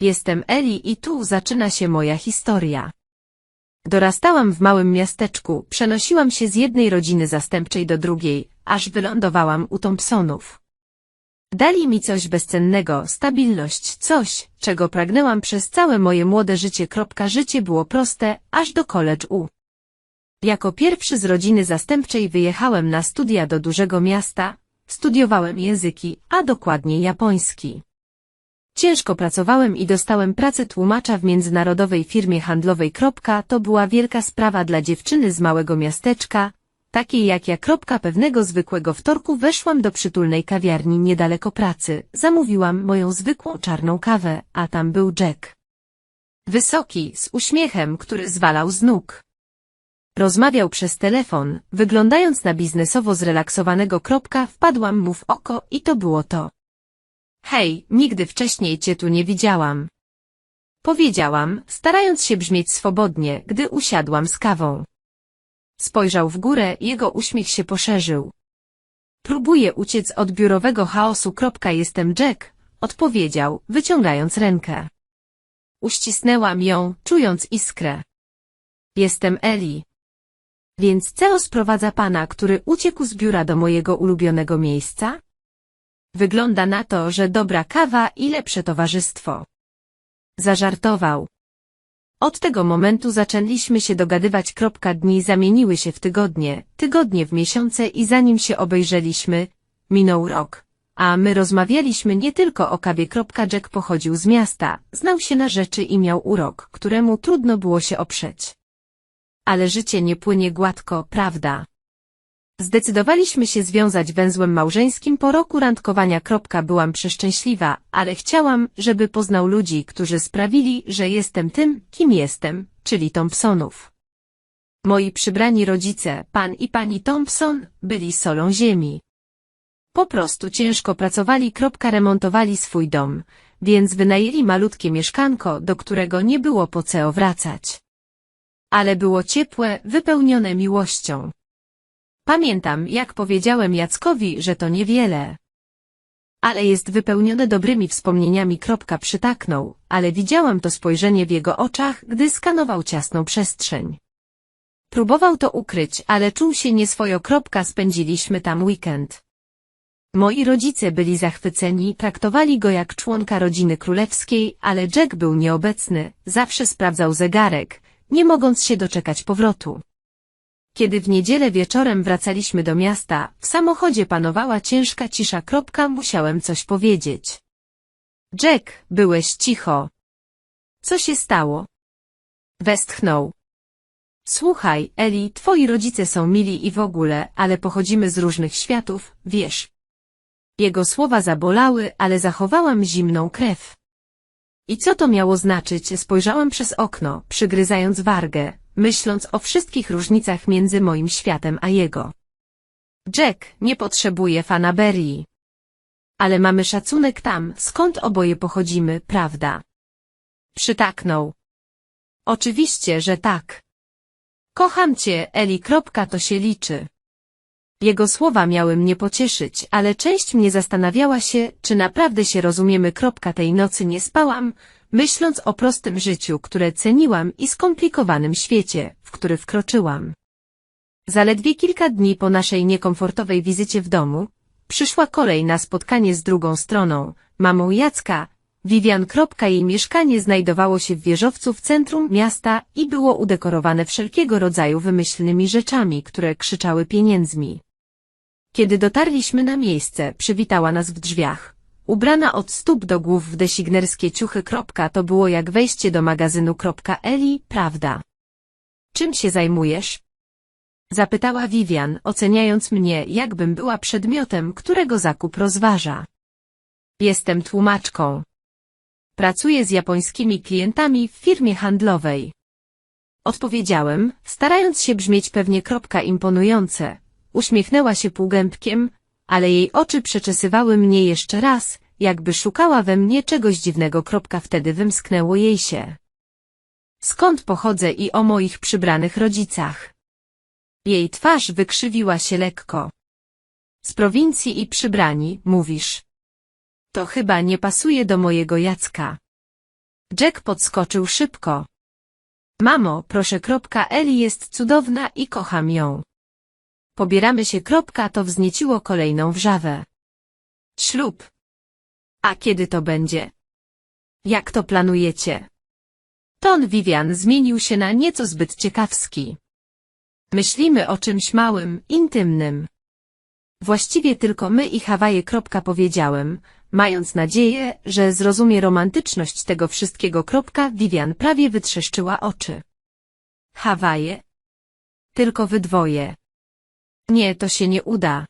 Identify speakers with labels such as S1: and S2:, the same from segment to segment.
S1: Jestem Eli i tu zaczyna się moja historia. Dorastałam w małym miasteczku, przenosiłam się z jednej rodziny zastępczej do drugiej, aż wylądowałam u Thompsonów. Dali mi coś bezcennego, stabilność, coś, czego pragnęłam przez całe moje młode życie. Życie było proste, aż do college U. Jako pierwszy z rodziny zastępczej wyjechałem na studia do dużego miasta, studiowałem języki, a dokładnie japoński. Ciężko pracowałem i dostałem pracę tłumacza w międzynarodowej firmie handlowej. To była wielka sprawa dla dziewczyny z małego miasteczka, takiej jak ja. Pewnego zwykłego wtorku weszłam do przytulnej kawiarni niedaleko pracy, zamówiłam moją zwykłą czarną kawę, a tam był Jack. Wysoki, z uśmiechem, który zwalał z nóg. Rozmawiał przez telefon, wyglądając na biznesowo zrelaksowanego. Wpadłam mu w oko i to było to. Hej, nigdy wcześniej cię tu nie widziałam. Powiedziałam, starając się brzmieć swobodnie, gdy usiadłam z kawą. Spojrzał w górę, jego uśmiech się poszerzył. Próbuję uciec od biurowego chaosu. Jestem Jack, odpowiedział, wyciągając rękę. Uścisnęłam ją, czując iskrę. Jestem Eli. Więc co sprowadza pana, który uciekł z biura do mojego ulubionego miejsca? Wygląda na to, że dobra kawa i lepsze towarzystwo. Zażartował. Od tego momentu zaczęliśmy się dogadywać. Dni zamieniły się w tygodnie, tygodnie w miesiące i zanim się obejrzeliśmy, minął rok. A my rozmawialiśmy nie tylko o kawie. Jack pochodził z miasta, znał się na rzeczy i miał urok, któremu trudno było się oprzeć. Ale życie nie płynie gładko, prawda? Zdecydowaliśmy się związać węzłem małżeńskim po roku randkowania. Byłam przeszczęśliwa, ale chciałam, żeby poznał ludzi, którzy sprawili, że jestem tym, kim jestem, czyli Thompsonów. Moi przybrani rodzice, pan i pani Thompson, byli solą ziemi. Po prostu ciężko pracowali. Remontowali swój dom, więc wynajęli malutkie mieszkanko, do którego nie było po co wracać. Ale było ciepłe, wypełnione miłością. Pamiętam, jak powiedziałem Jackowi, że to niewiele. Ale jest wypełnione dobrymi wspomnieniami. Kropka przytaknął, ale widziałam to spojrzenie w jego oczach, gdy skanował ciasną przestrzeń. Próbował to ukryć, ale czuł się nieswojo. Kropka spędziliśmy tam weekend. Moi rodzice byli zachwyceni, traktowali go jak członka rodziny królewskiej, ale Jack był nieobecny, zawsze sprawdzał zegarek, nie mogąc się doczekać powrotu. Kiedy w niedzielę wieczorem wracaliśmy do miasta, w samochodzie panowała ciężka cisza. Kropka, musiałem coś powiedzieć. Jack, byłeś cicho. Co się stało? Westchnął. Słuchaj, Eli, twoi rodzice są mili i w ogóle, ale pochodzimy z różnych światów, wiesz. Jego słowa zabolały, ale zachowałam zimną krew. I co to miało znaczyć? Spojrzałam przez okno, przygryzając wargę, myśląc o wszystkich różnicach między moim światem a jego. Jack nie potrzebuje fanaberii. Ale mamy szacunek tam, skąd oboje pochodzimy, prawda? Przytaknął. Oczywiście, że tak. Kocham cię, Eli. To się liczy. Jego słowa miały mnie pocieszyć, ale część mnie zastanawiała się, czy naprawdę się rozumiemy. Tej nocy nie spałam, myśląc o prostym życiu, które ceniłam i skomplikowanym świecie, w który wkroczyłam. Zaledwie kilka dni po naszej niekomfortowej wizycie w domu, przyszła kolej na spotkanie z drugą stroną, mamą Jacka, Vivian. Jej mieszkanie znajdowało się w wieżowcu w centrum miasta i było udekorowane wszelkiego rodzaju wymyślnymi rzeczami, które krzyczały pieniędzmi. Kiedy dotarliśmy na miejsce, przywitała nas w drzwiach. Ubrana od stóp do głów w designerskie ciuchy. To było jak wejście do magazynu. Eli, prawda? Czym się zajmujesz? Zapytała Vivian, oceniając mnie, jakbym była przedmiotem, którego zakup rozważa. Jestem tłumaczką. Pracuję z japońskimi klientami w firmie handlowej. Odpowiedziałem, starając się brzmieć pewnie imponujące. Uśmiechnęła się półgębkiem, ale jej oczy przeczesywały mnie jeszcze raz, jakby szukała we mnie czegoś dziwnego. Wtedy wymsknęło jej się. Skąd pochodzę i o moich przybranych rodzicach? Jej twarz wykrzywiła się lekko. Z prowincji i przybrani, mówisz. To chyba nie pasuje do mojego Jacka. Jack podskoczył szybko. Mamo, proszę, Eli jest cudowna i kocham ją. Pobieramy się, to wznieciło kolejną wrzawę. Ślub. A kiedy to będzie? Jak to planujecie? Ton Vivian zmienił się na nieco zbyt ciekawski. Myślimy o czymś małym, intymnym. Właściwie tylko my i Hawaje. Powiedziałem, mając nadzieję, że zrozumie romantyczność tego wszystkiego. Vivian prawie wytrzeszczyła oczy. Hawaje? Tylko wy dwoje. Nie, to się nie uda.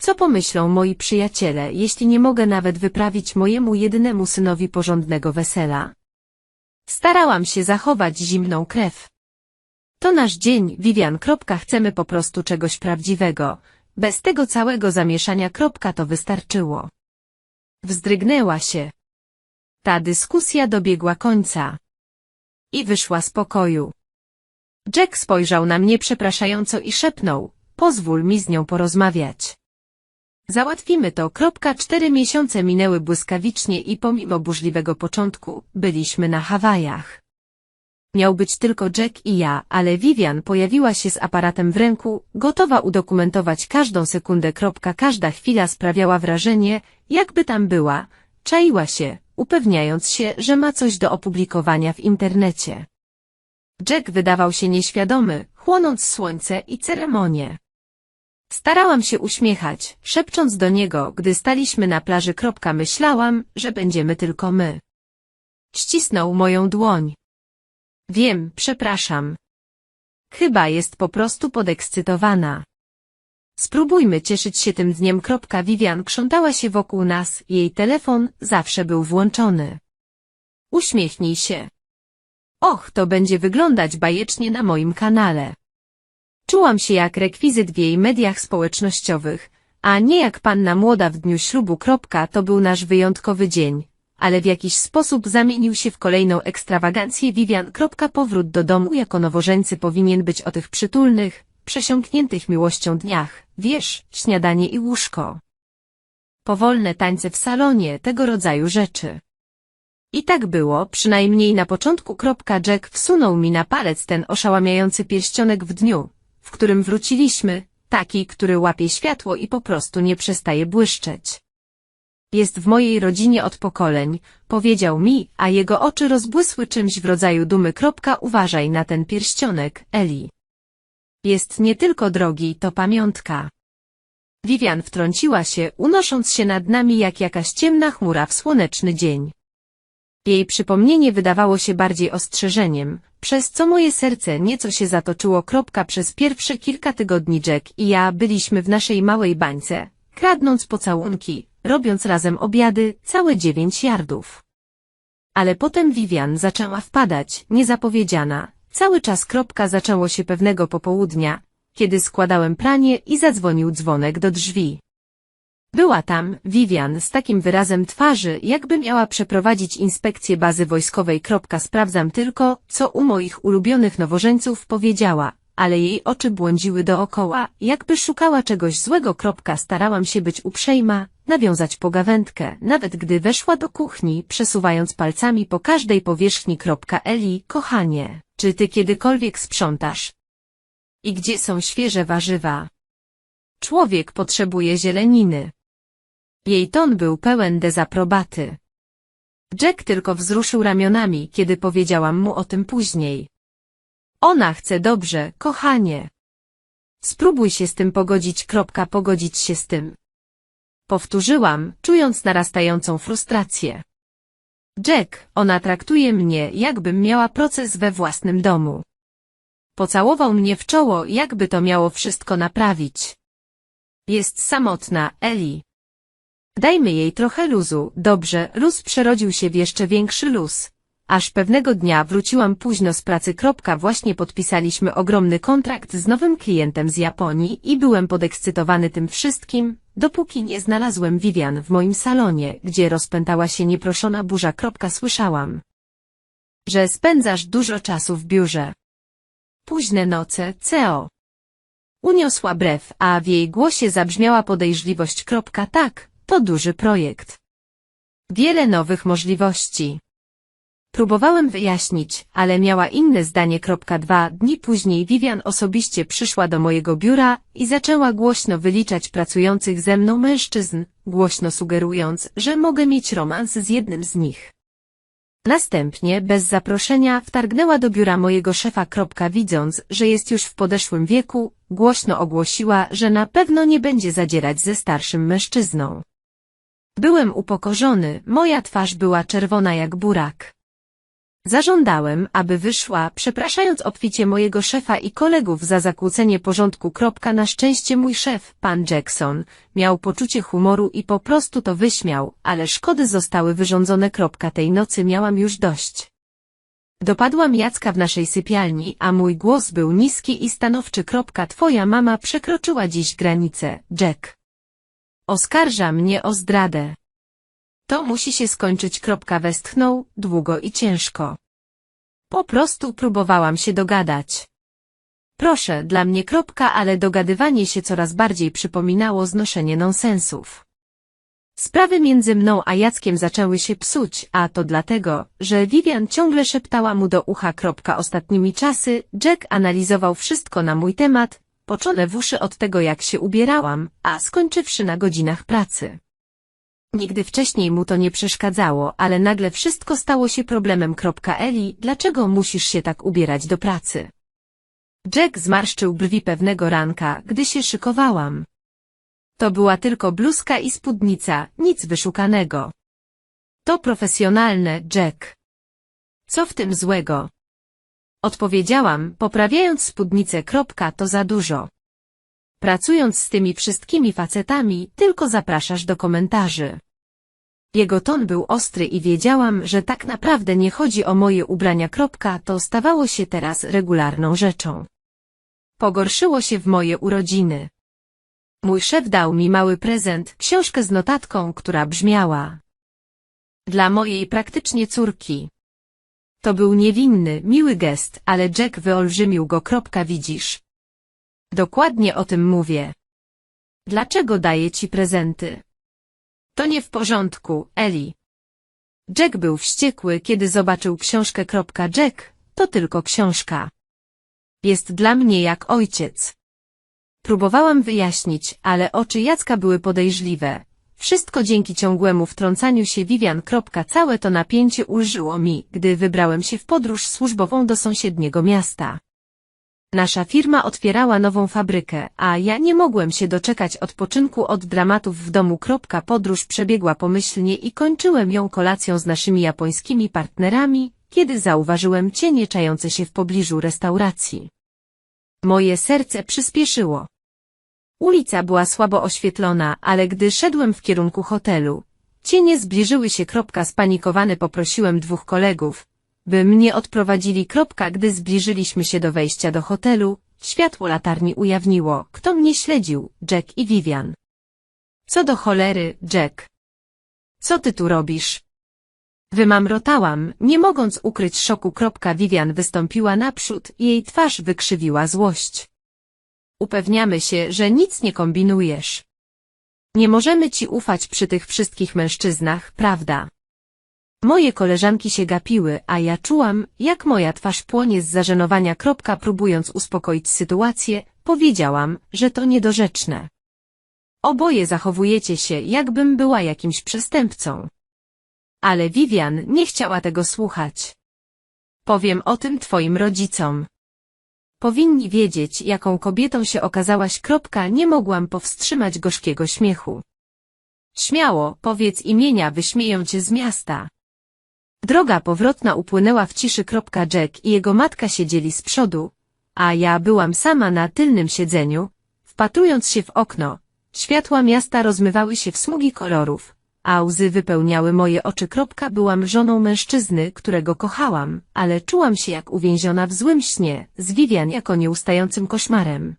S1: Co pomyślą moi przyjaciele, jeśli nie mogę nawet wyprawić mojemu jedynemu synowi porządnego wesela? Starałam się zachować zimną krew. To nasz dzień, Vivian. Chcemy po prostu czegoś prawdziwego. Bez tego całego zamieszania. To wystarczyło. Wzdrygnęła się. Ta dyskusja dobiegła końca. I wyszła z pokoju. Jack spojrzał na mnie przepraszająco i szepnął, pozwól mi z nią porozmawiać. Załatwimy to. Kropka. Cztery miesiące minęły błyskawicznie i pomimo burzliwego początku, byliśmy na Hawajach. Miał być tylko Jack i ja, ale Vivian pojawiła się z aparatem w ręku, gotowa udokumentować każdą sekundę. Kropka. Każda chwila sprawiała wrażenie, jakby tam była, czaiła się, upewniając się, że ma coś do opublikowania w internecie. Jack wydawał się nieświadomy, chłonąc słońce i ceremonię. Starałam się uśmiechać, szepcząc do niego, gdy staliśmy na plaży. Myślałam, że będziemy tylko my. Ścisnął moją dłoń. Wiem, przepraszam. Chyba jest po prostu podekscytowana. Spróbujmy cieszyć się tym dniem. Vivian krzątała się wokół nas, jej telefon zawsze był włączony. Uśmiechnij się. Och, to będzie wyglądać bajecznie na moim kanale. Czułam się jak rekwizyt w jej mediach społecznościowych, a nie jak panna młoda w dniu ślubu. To był nasz wyjątkowy dzień, ale w jakiś sposób zamienił się w kolejną ekstrawagancję Vivian. Powrót do domu jako nowożeńcy powinien być o tych przytulnych, przesiąkniętych miłością dniach, wiesz, śniadanie i łóżko. Powolne tańce w salonie, tego rodzaju rzeczy. I tak było, przynajmniej na początku. Jack wsunął mi na palec ten oszałamiający pierścionek w dniu, w którym wróciliśmy, taki, który łapie światło i po prostu nie przestaje błyszczeć. Jest w mojej rodzinie od pokoleń, powiedział mi, a jego oczy rozbłysły czymś w rodzaju dumy. Uważaj na ten pierścionek, Eli. Jest nie tylko drogi, to pamiątka. Vivian wtrąciła się, unosząc się nad nami jak jakaś ciemna chmura w słoneczny dzień. Jej przypomnienie wydawało się bardziej ostrzeżeniem, przez co moje serce nieco się zatoczyło. Kropka przez pierwsze kilka tygodni Jack i ja byliśmy w naszej małej bańce, kradnąc pocałunki, robiąc razem obiady, całe dziewięć yardów. Ale potem Vivian zaczęła wpadać, niezapowiedziana, cały czas kropka zaczęło się pewnego popołudnia, kiedy składałem pranie i zadzwonił dzwonek do drzwi. Była tam, Vivian, z takim wyrazem twarzy, jakby miała przeprowadzić inspekcję bazy wojskowej. Sprawdzam tylko, co u moich ulubionych nowożeńców powiedziała, ale jej oczy błądziły dookoła, jakby szukała czegoś złego. Starałam się być uprzejma, nawiązać pogawędkę, nawet gdy weszła do kuchni, przesuwając palcami po każdej powierzchni. Eli, kochanie, czy ty kiedykolwiek sprzątasz? I gdzie są świeże warzywa? Człowiek potrzebuje zieleniny. Jej ton był pełen dezaprobaty. Jack tylko wzruszył ramionami, kiedy powiedziałam mu o tym później. Ona chce dobrze, kochanie. Spróbuj się z tym pogodzić. Kropka, pogodzić się z tym. Powtórzyłam, czując narastającą frustrację. Jack, ona traktuje mnie, jakbym miała proces we własnym domu. Pocałował mnie w czoło, jakby to miało wszystko naprawić. Jest samotna, Eli. Dajmy jej trochę luzu, dobrze, luz przerodził się w jeszcze większy luz. Aż pewnego dnia wróciłam późno z pracy. Właśnie podpisaliśmy ogromny kontrakt z nowym klientem z Japonii i byłem podekscytowany tym wszystkim, dopóki nie znalazłem Vivian w moim salonie, gdzie rozpętała się nieproszona burza. Słyszałam, że spędzasz dużo czasu w biurze. Późne noce, CEO. Uniosła brew, a w jej głosie zabrzmiała podejrzliwość. Tak, to duży projekt. Wiele nowych możliwości. Próbowałem wyjaśnić, ale miała inne zdanie. Dwa dni później Vivian osobiście przyszła do mojego biura i zaczęła głośno wyliczać pracujących ze mną mężczyzn, głośno sugerując, że mogę mieć romans z jednym z nich. Następnie, bez zaproszenia, wtargnęła do biura mojego szefa. Widząc, że jest już w podeszłym wieku, głośno ogłosiła, że na pewno nie będzie zadzierać ze starszym mężczyzną. Byłem upokorzony, moja twarz była czerwona jak burak. Zażądałem, aby wyszła, przepraszając obficie mojego szefa i kolegów za zakłócenie porządku. Na szczęście mój szef, pan Jackson, miał poczucie humoru i po prostu to wyśmiał, ale szkody zostały wyrządzone. Tej nocy miałam już dość. Dopadłam Jacka w naszej sypialni, a mój głos był niski i stanowczy. Twoja mama przekroczyła dziś granicę, Jack. Oskarża mnie o zdradę. To musi się skończyć. Westchnął, długo i ciężko. Po prostu próbowałam się dogadać. Proszę, dla mnie kropka, ale dogadywanie się coraz bardziej przypominało znoszenie nonsensów. Sprawy między mną a Jackiem zaczęły się psuć, a to dlatego, że Vivian ciągle szeptała mu do ucha. Ostatnimi czasy, Jack analizował wszystko na mój temat, poczone w uszy od tego jak się ubierałam, a skończywszy na godzinach pracy. Nigdy wcześniej mu to nie przeszkadzało, ale nagle wszystko stało się problemem. Eli, dlaczego musisz się tak ubierać do pracy? Jack zmarszczył brwi pewnego ranka, gdy się szykowałam. To była tylko bluzka i spódnica, nic wyszukanego. To profesjonalne, Jack. Co w tym złego? Odpowiedziałam, poprawiając spódnicę. To za dużo. Pracując z tymi wszystkimi facetami, tylko zapraszasz do komentarzy. Jego ton był ostry i wiedziałam, że tak naprawdę nie chodzi o moje ubrania. To stawało się teraz regularną rzeczą. Pogorszyło się w moje urodziny. Mój szef dał mi mały prezent, książkę z notatką, która brzmiała. Dla mojej praktycznie córki. To był niewinny, miły gest, ale Jack wyolbrzymił go. Widzisz, Dokładnie o tym mówię. Dlaczego daję ci prezenty? To nie w porządku, Eli. Jack był wściekły, kiedy zobaczył książkę. Jack, to tylko książka. Jest dla mnie jak ojciec. Próbowałam wyjaśnić, ale oczy Jacka były podejrzliwe. Wszystko dzięki ciągłemu wtrącaniu się Vivian. Całe to napięcie ulżyło mi, gdy wybrałem się w podróż służbową do sąsiedniego miasta. Nasza firma otwierała nową fabrykę, a ja nie mogłem się doczekać odpoczynku od dramatów w domu. Podróż przebiegła pomyślnie i kończyłem ją kolacją z naszymi japońskimi partnerami, kiedy zauważyłem cienie czające się w pobliżu restauracji. Moje serce przyspieszyło. Ulica była słabo oświetlona, ale gdy szedłem w kierunku hotelu, cienie zbliżyły się. Spanikowany poprosiłem dwóch kolegów, by mnie odprowadzili. Gdy zbliżyliśmy się do wejścia do hotelu, światło latarni ujawniło, kto mnie śledził, Jack i Vivian. Co do cholery, Jack. Co ty tu robisz? Wymamrotałam, nie mogąc ukryć szoku. Vivian wystąpiła naprzód jej twarz wykrzywiła złość. Upewniamy się, że nic nie kombinujesz. Nie możemy ci ufać przy tych wszystkich mężczyznach, prawda? Moje koleżanki się gapiły, a ja czułam, jak moja twarz płonie z zażenowania. Próbując uspokoić sytuację, powiedziałam, że to niedorzeczne. Oboje zachowujecie się, jakbym była jakimś przestępcą. Ale Vivian nie chciała tego słuchać. Powiem o tym twoim rodzicom. Powinni wiedzieć, jaką kobietą się okazałaś. Nie mogłam powstrzymać gorzkiego śmiechu. Śmiało, powiedz imienia, wyśmieją cię z miasta. Droga powrotna upłynęła w ciszy. Jack i jego matka siedzieli z przodu, a ja byłam sama na tylnym siedzeniu, wpatrując się w okno. Światła miasta rozmywały się w smugi kolorów, a łzy wypełniały moje oczy. Byłam żoną mężczyzny, którego kochałam, ale czułam się jak uwięziona w złym śnie, z Vivian jako nieustającym koszmarem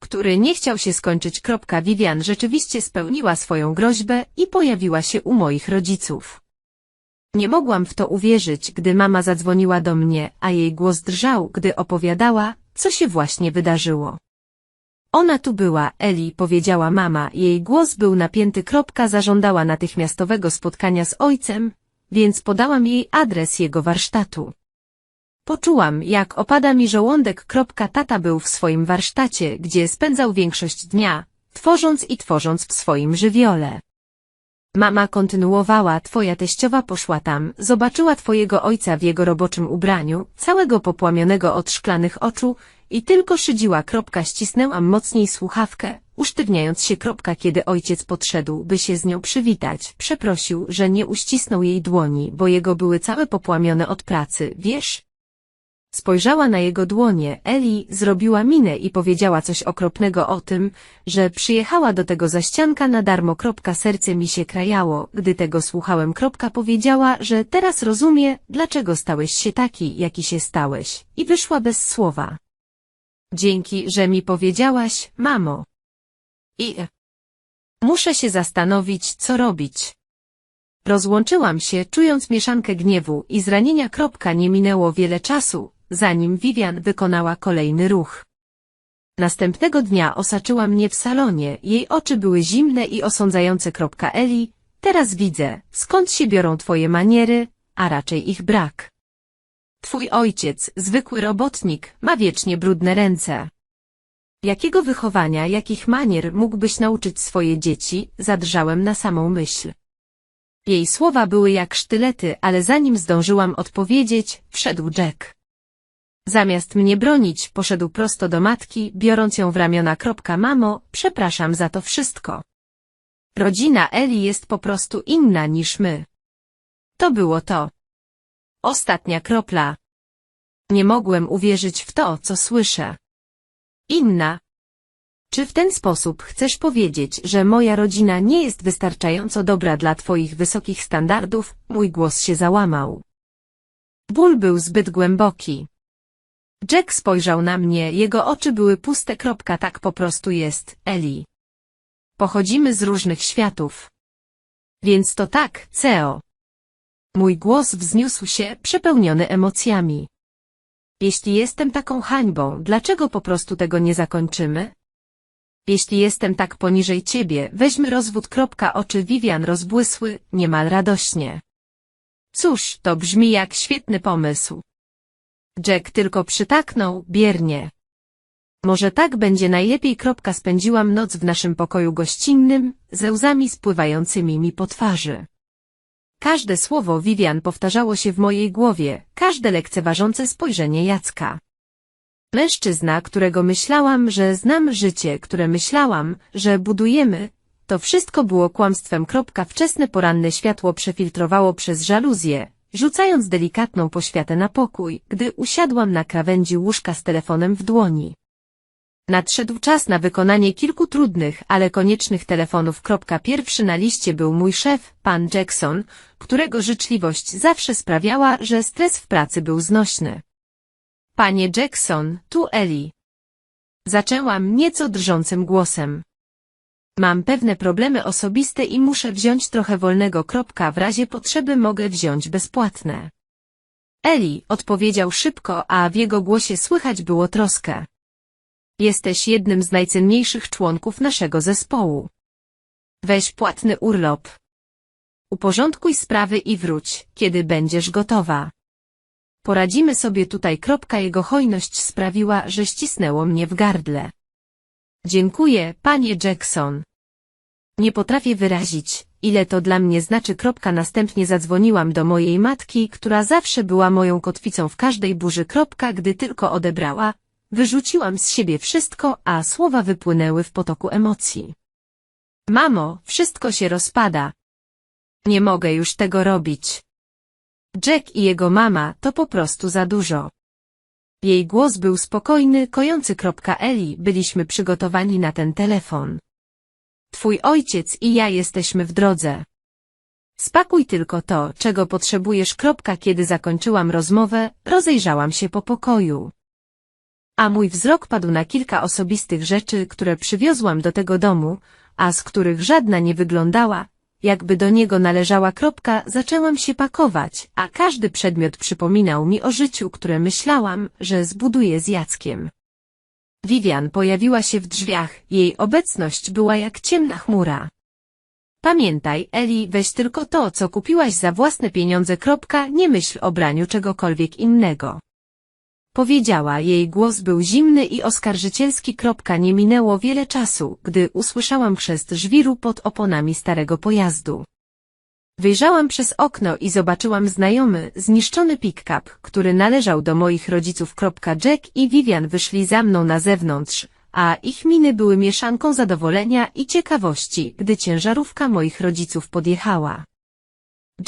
S1: który nie chciał się skończyć. Vivian rzeczywiście spełniła swoją groźbę i pojawiła się u moich rodziców. Nie mogłam w to uwierzyć, gdy mama zadzwoniła do mnie, a jej głos drżał, gdy opowiadała, co się właśnie wydarzyło. Ona tu była, Eli, powiedziała mama, jej głos był napięty. Zażądała natychmiastowego spotkania z ojcem, więc podałam jej adres jego warsztatu. Poczułam, jak opada mi żołądek. Kropka tata był w swoim warsztacie, gdzie spędzał większość dnia, tworząc i tworząc w swoim żywiole. Mama kontynuowała, twoja teściowa poszła tam, zobaczyła twojego ojca w jego roboczym ubraniu, całego popłamionego od szklanych oczu i tylko szydziła. Kropka ścisnęłam mocniej słuchawkę, usztywniając się. Kropka kiedy ojciec podszedł, by się z nią przywitać, przeprosił, że nie uścisnął jej dłoni, bo jego były całe popłamione od pracy, wiesz? Spojrzała na jego dłonie, Eli zrobiła minę i powiedziała coś okropnego o tym, że przyjechała do tego zaścianka na darmo. Serce mi się krajało, gdy tego słuchałem. Powiedziała, że teraz rozumie, dlaczego stałeś się taki, jaki się stałeś, i wyszła bez słowa. Dzięki, że mi powiedziałaś, mamo. I muszę się zastanowić, co robić. Rozłączyłam się, czując mieszankę gniewu i zranienia. Nie minęło wiele czasu, zanim Vivian wykonała kolejny ruch. Następnego dnia osaczyła mnie w salonie, jej oczy były zimne i osądzające. Eli, teraz widzę, skąd się biorą twoje maniery, a raczej ich brak. Twój ojciec, zwykły robotnik, ma wiecznie brudne ręce. Jakiego wychowania, jakich manier mógłbyś nauczyć swoje dzieci, zadrżałem na samą myśl. Jej słowa były jak sztylety, ale zanim zdążyłam odpowiedzieć, wszedł Jack. Zamiast mnie bronić, poszedł prosto do matki, biorąc ją w ramiona. Mamo, przepraszam za to wszystko. Rodzina Eli jest po prostu inna niż my. To było to. Ostatnia kropla. Nie mogłem uwierzyć w to, co słyszę. Inna. Czy w ten sposób chcesz powiedzieć, że moja rodzina nie jest wystarczająco dobra dla twoich wysokich standardów? Mój głos się załamał. Ból był zbyt głęboki. Jack spojrzał na mnie, jego oczy były puste. Kropka, tak po prostu jest, Eli. Pochodzimy z różnych światów. Więc to tak, Ceo. Mój głos wzniósł się, przepełniony emocjami. Jeśli jestem taką hańbą, dlaczego po prostu tego nie zakończymy? Jeśli jestem tak poniżej ciebie, weźmy rozwód. Kropka, oczy Vivian rozbłysły, niemal radośnie. Cóż, to brzmi jak świetny pomysł. Jack tylko przytaknął, biernie. Może tak będzie najlepiej. Kropka spędziłam noc w naszym pokoju gościnnym, ze łzami spływającymi mi po twarzy. Każde słowo Vivian powtarzało się w mojej głowie, każde lekceważące spojrzenie Jacka. Mężczyzna, którego myślałam, że znam życie, które myślałam, że budujemy, to wszystko było kłamstwem. Kropka wczesne poranne światło przefiltrowało przez żaluzję, rzucając delikatną poświatę na pokój, gdy usiadłam na krawędzi łóżka z telefonem w dłoni. Nadszedł czas na wykonanie kilku trudnych, ale koniecznych telefonów. Pierwszy na liście był mój szef, pan Jackson, którego życzliwość zawsze sprawiała, że stres w pracy był znośny. Panie Jackson, tu Eli. Zaczęłam nieco drżącym głosem. Mam pewne problemy osobiste i muszę wziąć trochę wolnego. Kropka, w razie potrzeby mogę wziąć bezpłatne. Eli, odpowiedział szybko, a w jego głosie słychać było troskę. Jesteś jednym z najcenniejszych członków naszego zespołu. Weź płatny urlop. Uporządkuj sprawy i wróć, kiedy będziesz gotowa. Poradzimy sobie tutaj. Kropka jego hojność sprawiła, że ścisnęło mnie w gardle. Dziękuję, panie Jackson. Nie potrafię wyrazić, ile to dla mnie znaczy. Kropka następnie zadzwoniłam do mojej matki, która zawsze była moją kotwicą w każdej burzy. Kropka, gdy tylko odebrała, wyrzuciłam z siebie wszystko, a słowa wypłynęły w potoku emocji. Mamo, wszystko się rozpada. Nie mogę już tego robić. Jack i jego mama to po prostu za dużo. Jej głos był spokojny, kojący. Eli, byliśmy przygotowani na ten telefon. Twój ojciec i ja jesteśmy w drodze. Spakuj tylko to, czego potrzebujesz. Kiedy zakończyłam rozmowę, rozejrzałam się po pokoju. A mój wzrok padł na kilka osobistych rzeczy, które przywiozłam do tego domu, a z których żadna nie wyglądała, jakby do niego należała. Zaczęłam się pakować, a każdy przedmiot przypominał mi o życiu, które myślałam, że zbuduję z Jackiem. Vivian pojawiła się w drzwiach, jej obecność była jak ciemna chmura. Pamiętaj, Eli, weź tylko to, co kupiłaś za własne pieniądze. Kropka, nie myśl o braniu czegokolwiek innego. Powiedziała, jej głos był zimny i oskarżycielski. Kropka, nie minęło wiele czasu, gdy usłyszałam chrzest żwiru pod oponami starego pojazdu. Wyjrzałam przez okno i zobaczyłam znajomy, zniszczony pick-up, który należał do moich rodziców. Jack i Vivian wyszli za mną na zewnątrz, a ich miny były mieszanką zadowolenia i ciekawości, gdy ciężarówka moich rodziców podjechała.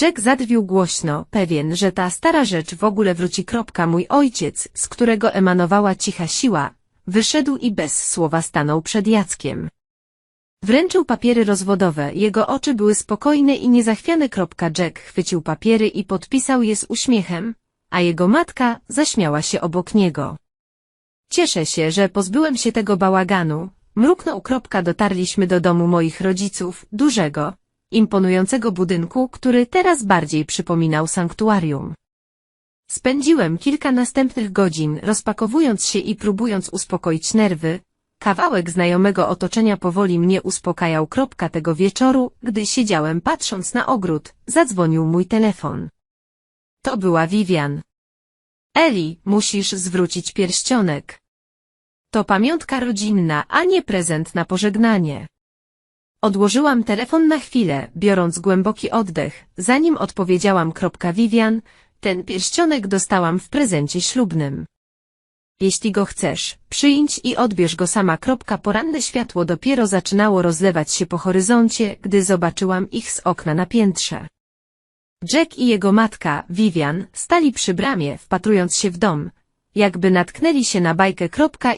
S1: Jack zadrwił głośno, pewien, że ta stara rzecz w ogóle wróci. Mój ojciec, z którego emanowała cicha siła, wyszedł i bez słowa stanął przed Jackiem. Wręczył papiery rozwodowe, jego oczy były spokojne i niezachwiane. Jack chwycił papiery i podpisał je z uśmiechem, a jego matka zaśmiała się obok niego. Cieszę się, że pozbyłem się tego bałaganu. Mruknął. Dotarliśmy do domu moich rodziców, dużego, imponującego budynku, który teraz bardziej przypominał sanktuarium. Spędziłem kilka następnych godzin, rozpakowując się i próbując uspokoić nerwy. Kawałek znajomego otoczenia powoli mnie uspokajał. Tego wieczoru, gdy siedziałem patrząc na ogród, zadzwonił mój telefon. To była Vivian. Eli, musisz zwrócić pierścionek. To pamiątka rodzinna, a nie prezent na pożegnanie. Odłożyłam telefon na chwilę, biorąc głęboki oddech, zanim odpowiedziałam. Vivian, ten pierścionek dostałam w prezencie ślubnym. Jeśli go chcesz, przyjdź i odbierz go sama. Poranne światło dopiero zaczynało rozlewać się po horyzoncie, gdy zobaczyłam ich z okna na piętrze. Jack i jego matka, Vivian, stali przy bramie, wpatrując się w dom. Jakby natknęli się na bajkę.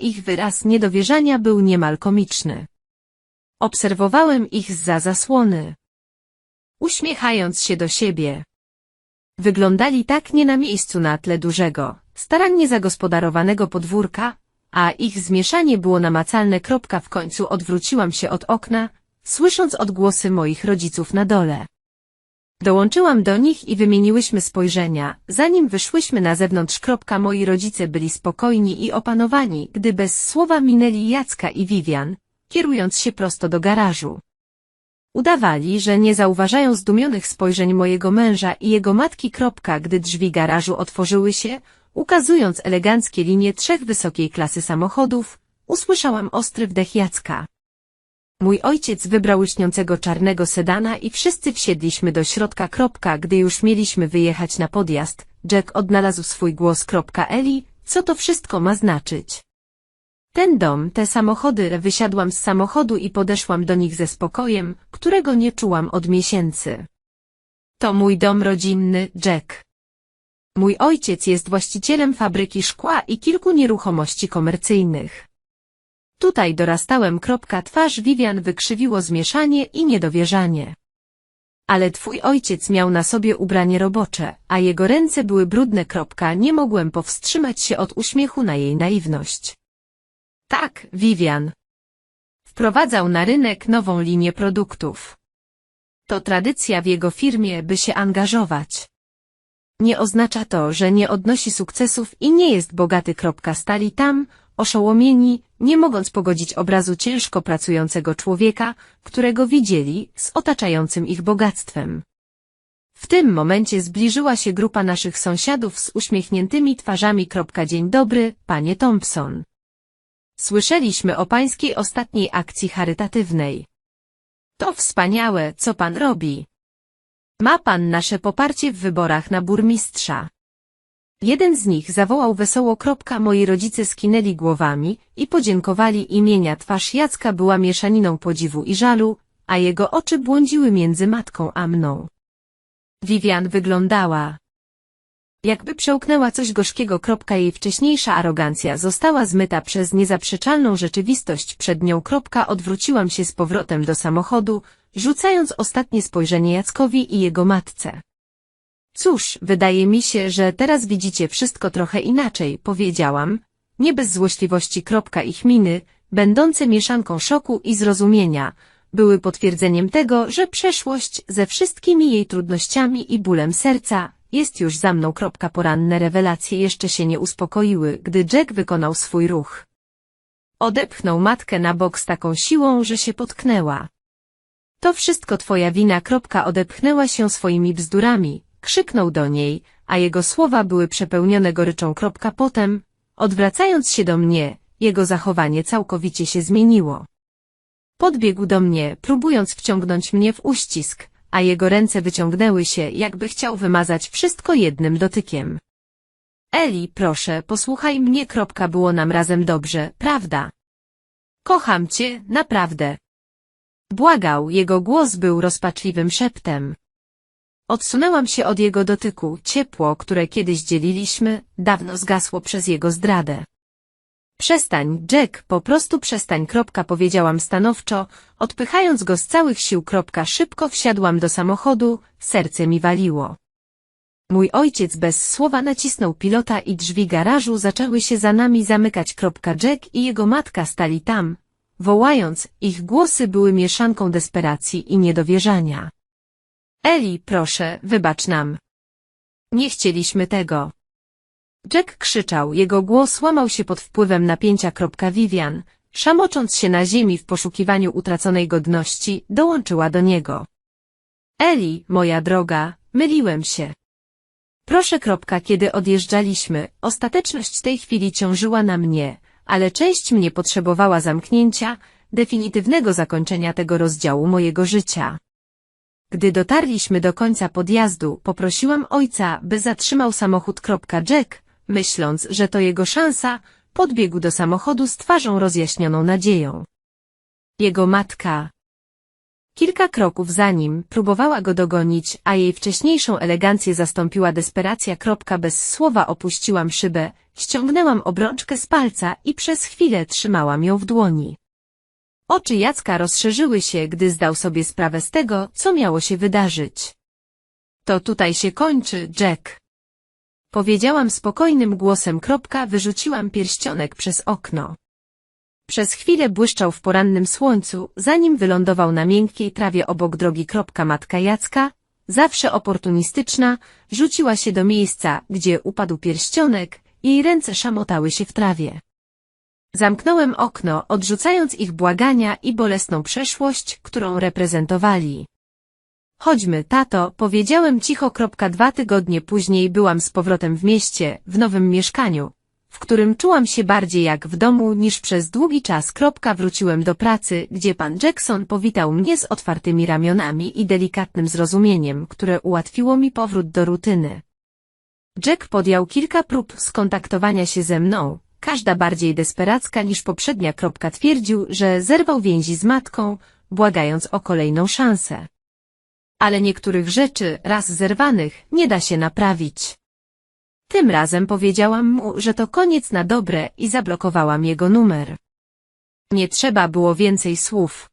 S1: Ich wyraz niedowierzania był niemal komiczny. Obserwowałem ich za zasłony. Uśmiechając się do siebie. Wyglądali tak nie na miejscu na tle dużego, starannie zagospodarowanego podwórka, a ich zmieszanie było namacalne. W końcu odwróciłam się od okna, słysząc odgłosy moich rodziców na dole. Dołączyłam do nich i wymieniłyśmy spojrzenia, zanim wyszłyśmy na zewnątrz. Moi rodzice byli spokojni i opanowani, gdy bez słowa minęli Jacka i Vivian, kierując się prosto do garażu. Udawali, że nie zauważają zdumionych spojrzeń mojego męża i jego matki. Gdy drzwi garażu otworzyły się, ukazując eleganckie linie trzech wysokiej klasy samochodów, usłyszałam ostry wdech Jacka. Mój ojciec wybrał lśniącego czarnego sedana i wszyscy wsiedliśmy do środka. Gdy już mieliśmy wyjechać na podjazd, Jack odnalazł swój głos. Eli, co to wszystko ma znaczyć? Ten dom, te samochody, wysiadłam z samochodu i podeszłam do nich ze spokojem, którego nie czułam od miesięcy. To mój dom rodzinny, Jack. Mój ojciec jest właścicielem fabryki szkła i kilku nieruchomości komercyjnych. Tutaj dorastałem. Twarz Vivian wykrzywiło zmieszanie i niedowierzanie. Ale twój ojciec miał na sobie ubranie robocze, a jego ręce były brudne. Nie mogłem powstrzymać się od uśmiechu na jej naiwność. Tak, Vivian. Wprowadzał na rynek nową linię produktów. To tradycja w jego firmie, by się angażować. Nie oznacza to, że nie odnosi sukcesów i nie jest bogaty. Stali tam, oszołomieni, nie mogąc pogodzić obrazu ciężko pracującego człowieka, którego widzieli, z otaczającym ich bogactwem. W tym momencie zbliżyła się grupa naszych sąsiadów z uśmiechniętymi twarzami. Dzień dobry, panie Thompson. Słyszeliśmy o pańskiej ostatniej akcji charytatywnej. To wspaniałe, co pan robi. Ma pan nasze poparcie w wyborach na burmistrza. Jeden z nich zawołał wesoło. Moi rodzice skinęli głowami i podziękowali imienia. Twarz Jacka była mieszaniną podziwu i żalu, a jego oczy błądziły między matką a mną. Vivian wyglądała, jakby przełknęła coś gorzkiego. Jej wcześniejsza arogancja została zmyta przez niezaprzeczalną rzeczywistość przed nią. Odwróciłam się z powrotem do samochodu, rzucając ostatnie spojrzenie Jackowi i jego matce. Cóż, wydaje mi się, że teraz widzicie wszystko trochę inaczej, powiedziałam, nie bez złośliwości. Ich miny, będące mieszanką szoku i zrozumienia, były potwierdzeniem tego, że przeszłość ze wszystkimi jej trudnościami i bólem serca jest już za mną. Poranne rewelacje jeszcze się nie uspokoiły, gdy Jack wykonał swój ruch. Odepchnął matkę na bok z taką siłą, że się potknęła. To wszystko twoja wina. Kropka odepchnęła się swoimi bzdurami, krzyknął do niej, a jego słowa były przepełnione goryczą. Kropka potem, odwracając się do mnie, jego zachowanie całkowicie się zmieniło. Podbiegł do mnie, próbując wciągnąć mnie w uścisk, a jego ręce wyciągnęły się, jakby chciał wymazać wszystko jednym dotykiem. Eli, proszę, posłuchaj mnie. Kropka było nam razem dobrze, prawda? Kocham cię, naprawdę. Błagał, jego głos był rozpaczliwym szeptem. Odsunęłam się od jego dotyku, ciepło, które kiedyś dzieliliśmy, dawno zgasło przez jego zdradę. Przestań, Jack, po prostu przestań. Kropka, powiedziałam stanowczo, odpychając go z całych sił. Kropka, szybko wsiadłam do samochodu, serce mi waliło. Mój ojciec bez słowa nacisnął pilota i drzwi garażu zaczęły się za nami zamykać. Kropka, Jack i jego matka stali tam, wołając, ich głosy były mieszanką desperacji i niedowierzania. Eli, proszę, wybacz nam. Nie chcieliśmy tego. Jack krzyczał, jego głos łamał się pod wpływem napięcia. Vivian, szamocząc się na ziemi w poszukiwaniu utraconej godności, dołączyła do niego. Eli, moja droga, myliłem się. Proszę. Kiedy odjeżdżaliśmy, ostateczność tej chwili ciążyła na mnie, ale część mnie potrzebowała zamknięcia, definitywnego zakończenia tego rozdziału mojego życia. Gdy dotarliśmy do końca podjazdu, poprosiłam ojca, by zatrzymał samochód. Jack, myśląc, że to jego szansa, podbiegł do samochodu z twarzą rozjaśnioną nadzieją. Jego matka. Kilka kroków za nim próbowała go dogonić, a jej wcześniejszą elegancję zastąpiła desperacja. Bez słowa opuściłam szybę, ściągnęłam obrączkę z palca i przez chwilę trzymałam ją w dłoni. Oczy Jacka rozszerzyły się, gdy zdał sobie sprawę z tego, co miało się wydarzyć. To tutaj się kończy, Jack. Powiedziałam spokojnym głosem. Wyrzuciłam pierścionek przez okno. Przez chwilę błyszczał w porannym słońcu, zanim wylądował na miękkiej trawie obok drogi. Matka Jacka, zawsze oportunistyczna, rzuciła się do miejsca, gdzie upadł pierścionek, jej ręce szamotały się w trawie. Zamknąłem okno, odrzucając ich błagania i bolesną przeszłość, którą reprezentowali. Chodźmy, tato, powiedziałem cicho. Dwa tygodnie później byłam z powrotem w mieście, w nowym mieszkaniu, w którym czułam się bardziej jak w domu niż przez długi czas. Wróciłem do pracy, gdzie pan Jackson powitał mnie z otwartymi ramionami i delikatnym zrozumieniem, które ułatwiło mi powrót do rutyny. Jack podjął kilka prób skontaktowania się ze mną, każda bardziej desperacka niż poprzednia. Twierdził, że zerwał więzi z matką, błagając o kolejną szansę. Ale niektórych rzeczy, raz zerwanych, nie da się naprawić. Tym razem powiedziałam mu, że to koniec na dobre i zablokowałam jego numer. Nie trzeba było więcej słów.